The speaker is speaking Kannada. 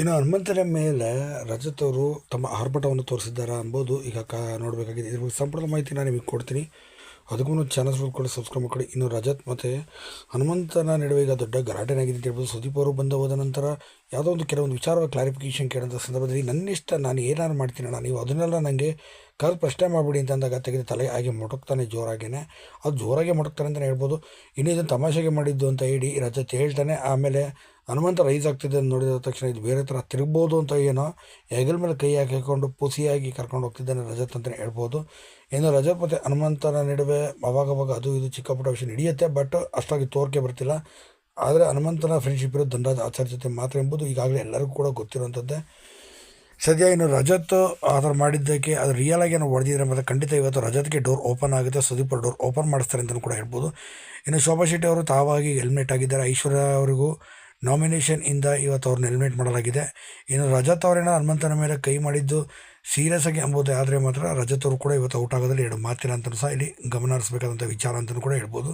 ಇನ್ನು ಹನುಮಂತನ ಮೇಲೆ ರಜತವರು ತಮ್ಮ ಆರ್ಭಟವನ್ನು ತೋರಿಸಿದ್ದಾರೆ ಅಂಬೋದು ಈಗ ಕ ನೋಡಬೇಕಾಗಿದೆ. ಇದ್ರ ಬಗ್ಗೆ ಸಂಪೂರ್ಣ ಮಾಹಿತಿ ನಾನು ನಿಮಗೆ ಕೊಡ್ತೀನಿ. ಅದಕ್ಕೂ ಚಾನಲ್ಸ್ ಚಾನಲ್ ಕೂಡ ಸಬ್ಸ್ಕ್ರೈಬ್ ಮಾಡಿ ಇನ್ನು ರಜತ್ ಮತ್ತು ಹನುಮಂತನ ನಡುವೆ ಈಗ ದೊಡ್ಡ ಗಲಾಟೆನಾಗಿದೆ ಅಂತ ಹೇಳ್ಬೋದು. ಸುದೀಪ್ ಅವರು ಬಂದು ಹೋದ ನಂತರ ಯಾವುದೋ ಒಂದು ಕೆಲವೊಂದು ವಿಚಾರವಾಗಿ ಕ್ಲಾರಿಫಿಕೇಷನ್ ಕೇಳೋಂಥ ಸಂದರ್ಭದಲ್ಲಿ ನನ್ನಿಷ್ಟ ನಾನು ಏನಾರು ಮಾಡ್ತೀನಣ್ಣ ನೀವು ಅದನ್ನೆಲ್ಲ ನನಗೆ ಕರೆದು ಪ್ರಶ್ನೆ ಮಾಡಿಬಿಡಿ ಅಂತ ಅಂದಾಗ ತೆಗೆದು ತಲೆ ಹಾಗೆ ಮೊಟಕ್ತಾನೆ ಜೋರಾಗೇನೆ. ಅದು ಜೋರಾಗೆ ಮೊಟಕ್ತಾನೆ ಅಂತಲೇ ಹೇಳ್ಬೋದು. ಇನ್ನೂ ಇದನ್ನು ತಮಾಷೆಗೆ ಮಾಡಿದ್ದು ಅಂತ ಹೇಳಿ ರಜತ್ ಹೇಳ್ತಾನೆ. ಆಮೇಲೆ ಹನುಮಂತ ರೈಸ್ ಆಗ್ತಿದೆ ನೋಡಿದ ತಕ್ಷಣ ಇದು ಬೇರೆ ಥರ ತಿರುಗ್ಬೋದು ಅಂತ ಏನೋ ಹೆಗಲ ಮೇಲೆ ಕೈ ಹಾಕಿಕೊಂಡು ಪುಸಿಯಾಗಿ ಕರ್ಕೊಂಡು ಹೋಗ್ತಿದ್ದಾನೆ ರಜತ್ ಅಂತಲೇ ಹೇಳ್ಬೋದು. ಇನ್ನು ರಜತ್ ಮತ್ತು ಹನುಮಂತನ ನಡುವೆ ಅವಾಗವಾಗ ಅದು ಇದು ಚಿಕ್ಕ ಪುಟ್ಟ ವಿಷಯ ನಡೆಯುತ್ತೆ ಬಟ್ ಅಷ್ಟಾಗಿ ತೋರಿಕೆ ಬರ್ತಿಲ್ಲ. ಆದರೆ ಹನುಮಂತನ ಫ್ರೆಂಡ್ಶಿಪ್ ಇರೋದು ದಂಡದ ಆಚಾರ್ಯ ಜೊತೆ ಮಾತ್ರ ಎಂಬುದು ಈಗಾಗಲೇ ಎಲ್ಲರಿಗೂ ಕೂಡ ಗೊತ್ತಿರುವಂಥದ್ದೇ ಸದ್ಯ ಇನ್ನು ರಜತ್ ಆ ಥರ ಮಾಡಿದ್ದಕ್ಕೆ, ಅದು ರಿಯಲ್ ಆಗಿ ಏನೋ ಹೊಡೆದಿದ್ರೆ ಮತ್ತು ಖಂಡಿತ ಇವತ್ತು ರಜತ್ಗೆ ಡೋರ್ ಓಪನ್ ಆಗುತ್ತೆ, ಸುದೀಪ್ ಡೋರ್ ಓಪನ್ ಮಾಡಿಸ್ತಾರೆ ಅಂತಲೂ ಕೂಡ ಹೇಳ್ಬೋದು. ಇನ್ನು ಶೋಭಾ ಶೆಟ್ಟಿ ಅವರು ತಾವಾಗಿ ಹೆಲ್ಮೆಟ್ ಆಗಿದ್ದಾರೆ ಐಶ್ವರ್ಯ ಅವರಿಗೂ ನಾಮಿನೇಷನ್ ಇಂದ ಇವತ್ತು ಅವ್ರನ್ನ ಎಲಿಮಿನೇಟ್ ಮಾಡಲಾಗಿದೆ. ಇನ್ನು ರಜತ್ ಅವರೇನೋ ಹನುಮಂತನ ಮೇಲೆ ಕೈ ಮಾಡಿದ್ದು ಸೀರಿಯಸ್ ಆಗಿ ಅಂಬೋದು ಆದರೆ ಮಾತ್ರ ರಜತ್ ಅವರು ಕೂಡ ಇವತ್ತು ಔಟ್ ಆಗೋದ್ರಲ್ಲಿ ಎರಡು ಮಾತಿಲ್ಲ ಅಂತಲೂ ಸಹ ಇಲ್ಲಿ ಗಮನ ಹರಿಸಬೇಕಾದಂಥ ವಿಚಾರ ಅಂತಲೂ ಕೂಡ ಹೇಳ್ಬೋದು.